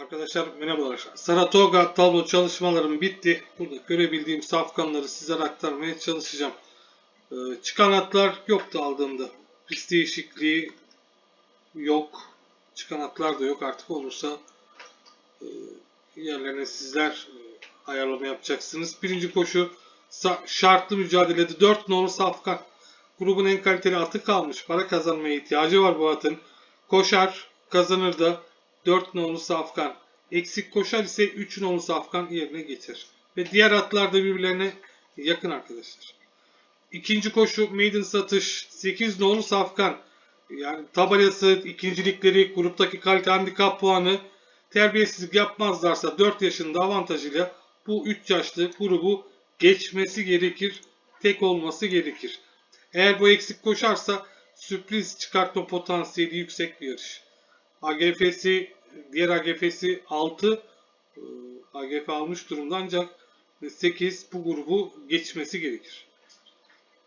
Arkadaşlar merhabalar. Saratoga tablo çalışmalarım bitti. Burada görebildiğim safkanları sizlere aktarmaya çalışacağım. Ee, çıkan atlar yoktu aldığımda. Pist değişikliği yok. Çıkan atlar da yok. Artık olursa e, yerlerine sizler e, ayarlama yapacaksınız. Birinci koşu şartlı mücadelede 4 nolu safkan. Grubun en kaliteli atı kalmış. Para kazanmaya ihtiyacı var bu atın. Koşar, kazanır da 4 nolu safkan. Eksik koşar ise 3 nolu safkan yerine getir. Ve diğer atlar da birbirlerine yakın arkadaşlar. İkinci koşu maiden satış 8 nolu safkan. Yani tabelası, ikincilikleri, gruptaki kalite handikap puanı terbiyesizlik yapmazlarsa 4 yaşında avantajıyla bu 3 yaşlı grubu geçmesi gerekir. Tek olması gerekir. Eğer bu eksik koşarsa sürpriz çıkartma potansiyeli yüksek bir yarış. AGF'si, diğer AGF'si 6. Ee, AGF almış durumda ancak 8 bu grubu geçmesi gerekir.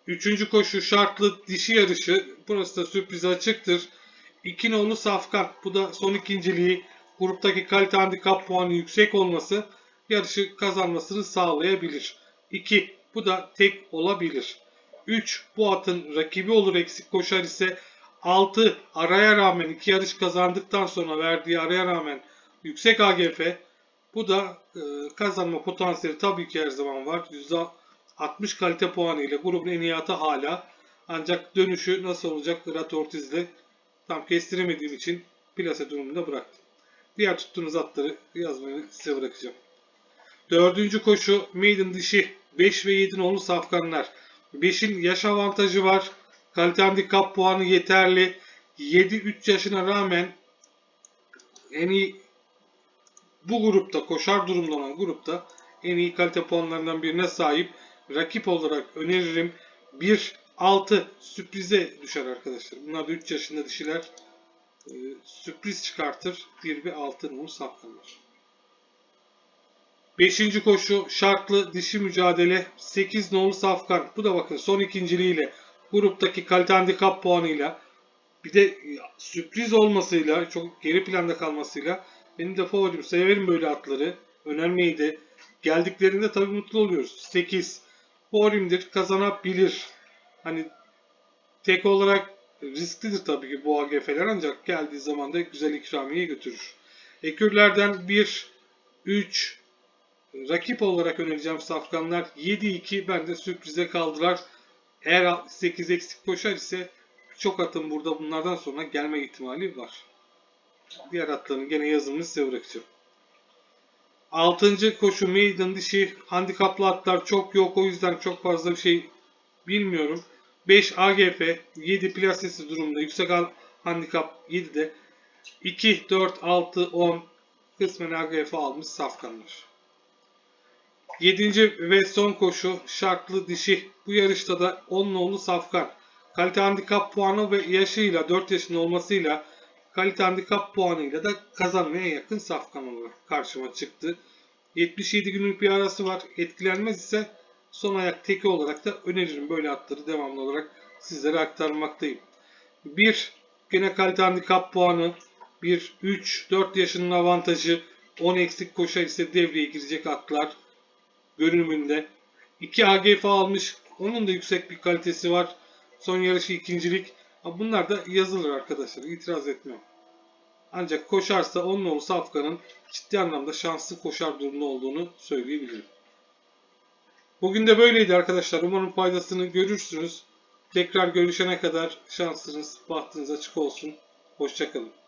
Üçüncü koşu şartlı dişi yarışı. Burası da sürprize açıktır. İki nolu Safkan. Bu da son ikinciliği. Gruptaki kalite handikap puanı yüksek olması yarışı kazanmasını sağlayabilir. 2. Bu da tek olabilir. 3. Bu atın rakibi olur eksik koşar ise 6. Araya rağmen iki yarış kazandıktan sonra verdiği araya rağmen yüksek AGF. Bu da e, kazanma potansiyeli tabii ki her zaman var. %60 kalite puanı ile grubun en iyi atı hala. Ancak dönüşü nasıl olacak Irat Ortiz'le tam kestiremediğim için plase durumunda bıraktım. Diğer tuttuğunuz atları yazmayı size bırakacağım. Dördüncü koşu maiden dişi 5 ve 7 nolu safkanlar. 5'in yaş avantajı var. Kalite handikap puanı yeterli. 7-3 yaşına rağmen en iyi bu grupta koşar durumda olan grupta en iyi kalite puanlarından birine sahip. Rakip olarak öneririm. 1-6 sürprize düşer arkadaşlar. Bunlar da 3 yaşında dişiler. Ee, sürpriz çıkartır. 1 ve 6 nolu safkanlar. Beşinci koşu şartlı dişi mücadele 8 nolu safkan. Bu da bakın son ikinciliğiyle gruptaki kalite handikap puanıyla bir de sürpriz olmasıyla çok geri planda kalmasıyla benim de favorim severim böyle atları. Önermeyi de geldiklerinde tabii mutlu oluyoruz. 8 favorimdir kazanabilir. Hani tek olarak risklidir tabii ki bu AGF'ler ancak geldiği zaman da güzel ikramiye götürür. Ekürlerden 1 3 rakip olarak önereceğim safkanlar 7-2 bende sürprize kaldılar. Eğer 8 eksik koşar ise çok atın burada bunlardan sonra gelme ihtimali var. Diğer atların gene yazımını size bırakacağım. 6. koşu maiden dişi handikaplı atlar çok yok o yüzden çok fazla bir şey bilmiyorum. 5 AGF 7 plasesi durumda yüksek handikap 7'de 2, 4, 6, 10 kısmen AGF almış safkanlar. 7. ve son koşu şartlı dişi. Bu yarışta da 10 nolu safkan. Kalite handikap puanı ve yaşıyla 4 yaşında olmasıyla kalite handikap puanıyla da kazanmaya yakın safkan olarak karşıma çıktı. 77 günlük bir arası var. Etkilenmez ise son ayak teki olarak da öneririm. Böyle atları devamlı olarak sizlere aktarmaktayım. 1. Gene kalite handikap puanı. 1, 3, 4 yaşının avantajı. 10 eksik koşar ise devreye girecek atlar görünümünde. 2 AGF almış. Onun da yüksek bir kalitesi var. Son yarışı ikincilik. Bunlar da yazılır arkadaşlar. İtiraz etmiyorum. Ancak koşarsa onun oğlu Safkan'ın ciddi anlamda şanslı koşar durumda olduğunu söyleyebilirim. Bugün de böyleydi arkadaşlar. Umarım faydasını görürsünüz. Tekrar görüşene kadar şansınız, bahtınız açık olsun. Hoşçakalın.